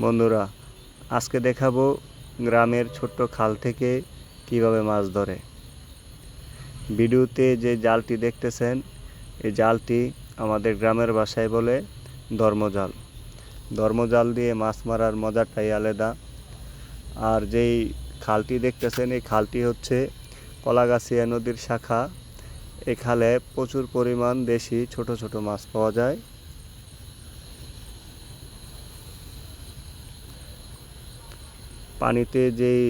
বন্ধুরা, আজকে দেখাবো গ্রামের ছোট্ট খাল থেকে কীভাবে মাছ ধরে। ভিডিওতে যে জালটি দেখতেছেন, এই জালটি আমাদের গ্রামের ভাষায় বলে ধর্মজাল। ধর্মজাল দিয়ে মাছ মারার মজাটাই আলাদা। আর যেই খালটি দেখতেছেন, এই খালটি হচ্ছে কলাগাছিয়া নদীর শাখা। এই খালে প্রচুর পরিমাণ দেশি ছোট ছোট মাছ পাওয়া যায়। পানিতে যেই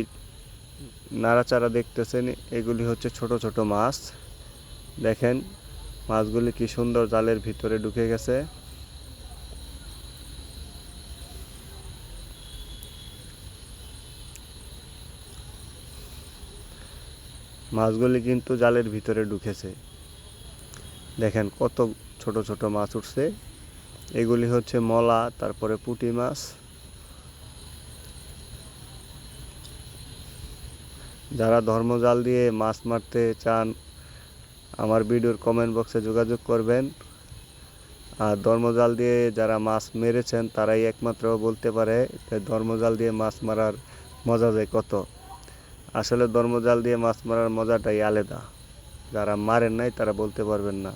নাড়াচাড়া দেখতেছেন, এগুলি হচ্ছে ছোট ছোট মাছ। দেখেন, মাছগুলি কি সুন্দর জালের ভিতরে ঢুকে গেছে। মাছগুলি কিন্তু জালের ভিতরে ঢুকেছে। দেখেন, কত ছোট ছোট মাছ উঠছে। এগুলি হচ্ছে মলা, তারপরে পুঁটি মাছ। যারা ধর্মজাল দিয়ে মাছ মারতে চান, আমার ভিডিওর কমেন্ট বক্সে যোগাযোগ করবেন। আর ধর্মজাল দিয়ে যারা মাছ মেরেছেন, তারাই একমাত্র বলতে পারে ধর্মজাল দিয়ে মাছ মারার মজা যায় কত। আসলে ধর্মজাল দিয়ে মাছ মারার মজাটাই আলাদা। যারা মারেন নাই, তারা বলতে পারবেন না।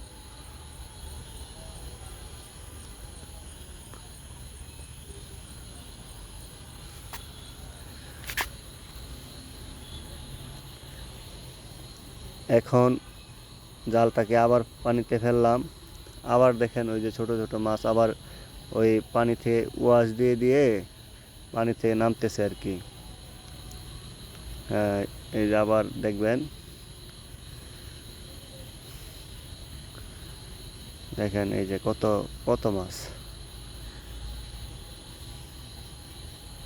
এখন জালটাকে আবার পানিতে ফেললাম। আবার দেখেন ওই যে ছোট ছোট মাছ আবার ওই পানিতে ওয়াশ দিয়ে দিয়ে পানিতে নামতেছে আর কি। হ্যাঁ এই যে আবার দেখবেন। দেখেন এই যে কত কত মাছ।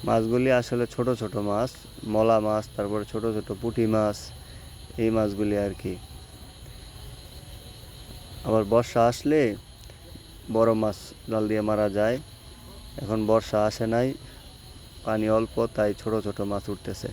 মাছগুলি আসলে ছোট ছোট মাছ, মলা মাছ, তারপরে ছোট ছোট পুঁটি মাছ এই মাছগুলি আর কি। আবার বর্ষা আসলে বড় মাছ জাল দিয়ে মারা যায়। এখন বর্ষা আসে নাই, পানি অল্প, তাই ছোট ছোট মাছ উঠতেছে।